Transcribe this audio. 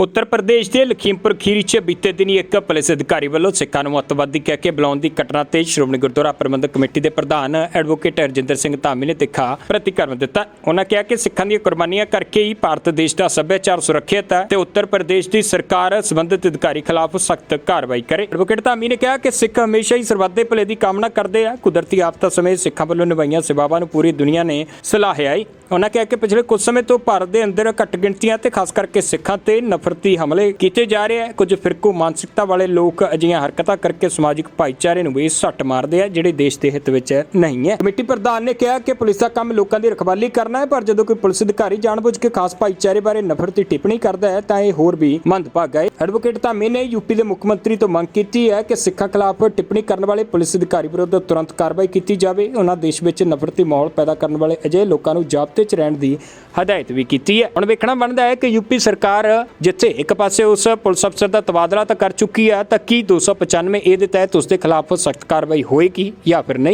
ਉੱਤਰ ਪ੍ਰਦੇਸ਼ ਦੇ ਲਖੀਮਪੁਰ ਖੀਰੀ 'ਚ ਬੀਤੇ ਦਿਨੀ ਇੱਕ ਪੁਲਿਸ ਅਧਿਕਾਰੀ ਵੱਲੋਂ ਸਿੱਖਾਂ ਨੂੰ ਅੱਤਵਾਦੀ ਕਹਿ ਕੇ ਬੁਲਾਉਣ ਦੀ ਘਟਨਾ ਤੇ ਸ਼੍ਰੋਮਣੀ ਗੁਰਦੁਆਰਾ ਪ੍ਰਬੰਧਕ ਕਮੇਟੀ ਦੇ ਪ੍ਰਧਾਨ ਐਡਵੋਕੇਟ ਰਜਿੰਦਰ ਸਿੰਘ ਧਾਮੀ ਨੇ ਤਿੱਖਾ ਪ੍ਰਤੀਕਰਮ ਦਿੱਤਾ। ਉਹਨਾਂ ਕਿਹਾ ਕਿ ਸਿੱਖਾਂ ਦੀਆਂ ਕੁਰਬਾਨੀਆਂ ਕਰਕੇ ਹੀ ਭਾਰਤ ਦੇਸ਼ ਦਾ ਸੱਭਿਆਚਾਰ ਸੁਰੱਖਿਅਤ ਹੈ ਤੇ ਉੱਤਰ ਪ੍ਰਦੇਸ਼ ਦੀ ਸਰਕਾਰ ਸੰਬੰਧਿਤ ਅਧਿਕਾਰੀ ਖਿਲਾਫ ਸਖਤ ਕਾਰਵਾਈ ਕਰੇ। ਐਡਵੋਕੇਟ ਧਾਮੀ ਨੇ ਕਿਹਾ ਕਿ ਸਿੱਖ ਹਮੇਸ਼ਾ ਹੀ ਸਰਬੱਤ ਦੇ ਭਲੇ ਦੀ ਕਾਮਨਾ ਕਰਦੇ ਆ। ਕੁਦਰਤੀ ਆਫਤਾਂ ਸਮੇਂ ਸਿੱਖਾਂ ਵੱਲੋਂ ਨਿਭਾਈਆਂ ਸੇਵਾਵਾਂ ਨੂੰ ਪੂਰੀ ਦੁਨੀਆ ਨੇ ਸਲਾਹਿਆ ਹੈ ਉਹਨਾਂ ਕਿਹਾ ਕਿ ਪਿਛਲੇ ਕੁਝ ਸਮੇਂ ਤੋਂ ਭਾਰਤ ਦੇ ਅੰਦਰ ਘੱਟ ਗਿਣਤੀਆਂ ਤੇ ਖਾਸ ਕਰਕੇ ਸਿੱਖਾਂ ਤੇ ਨਫ਼ਰਤੀ ਹਮਲੇ ਕੀਤੇ ਜਾ ਰਹੇ ਆ। ਕੁਝ ਫਿਰਕੂ ਮਾਨਸਿਕਤਾ ਵਾਲੇ ਲੋਕ ਅਜਿਹੀਆਂ ਹਰਕਤਾਂ ਕਰਕੇ ਸਮਾਜਿਕ ਭਾਈਚਾਰੇ ਨੂੰ ਵੀ ਸੱਟ ਮਾਰਦੇ ਆ, ਜਿਹੜੇ ਦੇਸ਼ ਦੇ ਹਿੱਤ ਵਿੱਚ ਨਹੀਂ ਹੈ। ਕਮੇਟੀ ਪ੍ਰਧਾਨ ਨੇ ਕਿਹਾ ਕਿ ਪੁਲਿਸ ਦਾ ਕੰਮ ਲੋਕਾਂ ਦੀ ਰਖਵਾਲੀ ਕਰਨਾ ਹੈ, ਪਰ ਜਦੋਂ ਕੋਈ ਪੁਲਿਸ ਅਧਿਕਾਰੀ ਜਾਣਬੁੱਝ ਕੇ ਖਾਸ ਭਾਈਚਾਰੇ ਬਾਰੇ ਨਫ਼ਰਤੀ ਟਿੱਪਣੀ ਕਰਦਾ ਹੈ, ਤਾਂ ਇਹ ਹੋਰ ਵੀ ਮੰਦਭਾਗਾ ਹੈ। ਐਡਵੋਕੇਟ ਧਾਮੀ ਨੇ ਯੂਪੀ ਦੇ ਮੁੱਖ ਮੰਤਰੀ ਤੋਂ ਮੰਗ ਕੀਤੀ ਹੈ ਕਿ ਸਿੱਖਾਂ ਖਿਲਾਫ ਟਿੱਪਣੀ ਕਰਨ ਵਾਲੇ ਪੁਲਿਸ ਅਧਿਕਾਰੀ ਵਿਰੁੱਧ ਤੁਰੰਤ ਕਾਰਵਾਈ ਕੀਤੀ ਜਾਵੇ। ਉਹਨਾਂ ਦੇਸ਼ ਵਿੱਚ ਨਫ਼ਰਤੀ ਮਾਹੌਲ ਪੈਦਾ ਕਰਨ ਵਾਲੇ ਅਜਿਹੇ ਲੋਕਾਂ ਨੂੰ ਜ਼ਾਬਤੇ 'ਚ ਰਹਿਣ ਦੀ ਹਦਾਇਤ ਵੀ ਕੀਤੀ ਹੈ। ਹੁਣ ਵੇਖਣਾ ਬਣਦਾ ਹੈ ਕਿ ਯੂਪੀ ਸਰਕਾਰ ਜਿੱਥੇ ਇੱਕ ਪਾਸੇ ਉਸ ਪੁਲਿਸ ਅਫਸਰ ਦਾ ਤਬਾਦਲਾ ਤਾਂ ਕਰ ਚੁੱਕੀ ਹੈ ਤਾਂ ਕੀ 295 ਏ ਦੇ ਤਹਿਤ ਉਸ ਦੇ ਖਿਲਾਫ ਸਖਤ ਕਾਰਵਾਈ ਹੋਏਗੀ ਜਾਂ ਫਿਰ ਨਹੀਂ?